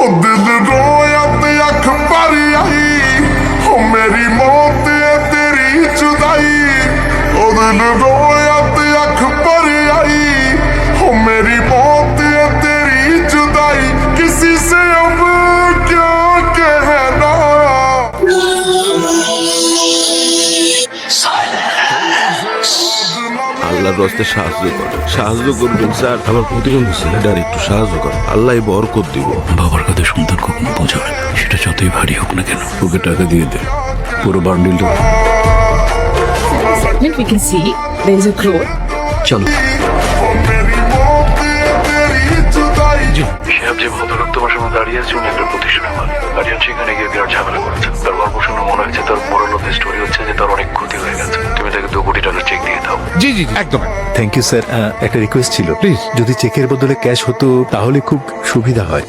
ਹੋ ਦਿਲ ਰੋਇਆ ਤੇ ਅੱਖ ਭਰ ਆਈ। ਹੋ ਮੇਰੀ ਮੌਤ ਤੇ ਤੇਰੀ ਜੁਦਾਈ। ਉਹ ਦਿਲ ਰੋਇਆ আল্লাহর রস্তে সাহায্য করো। সাহায্য করবেন স্যার। আমার প্রতিবন্ধী ছেলেটার একটু সাহায্য করো আল্লাহ বরকত দিব। বাবার কথা সন্তান কখনো বোঝাবে সেটা যতই ভারী হোক না কেন। ওকে টাকা দিয়ে দে পুরো বান্ডিলটা চলো। দাঁড়িয়ে আছে উনি একটা প্রতিষ্ঠানের মালিক। সেখানে গিয়ে বিরাট ঝামেলা করেছে। তার গল্প শুনে মনে হচ্ছে তার বড় লোকের স্টোরি হচ্ছে যে তার অনেক চেক দিয়ে দাও জি জি জি, একদম। থ্যাংক ইউ স্যার একটা রিকোয়েস্ট ছিল। প্লিজ যদি চেকের বদলে ক্যাশ হতো তাহলে খুব সুবিধা হয়।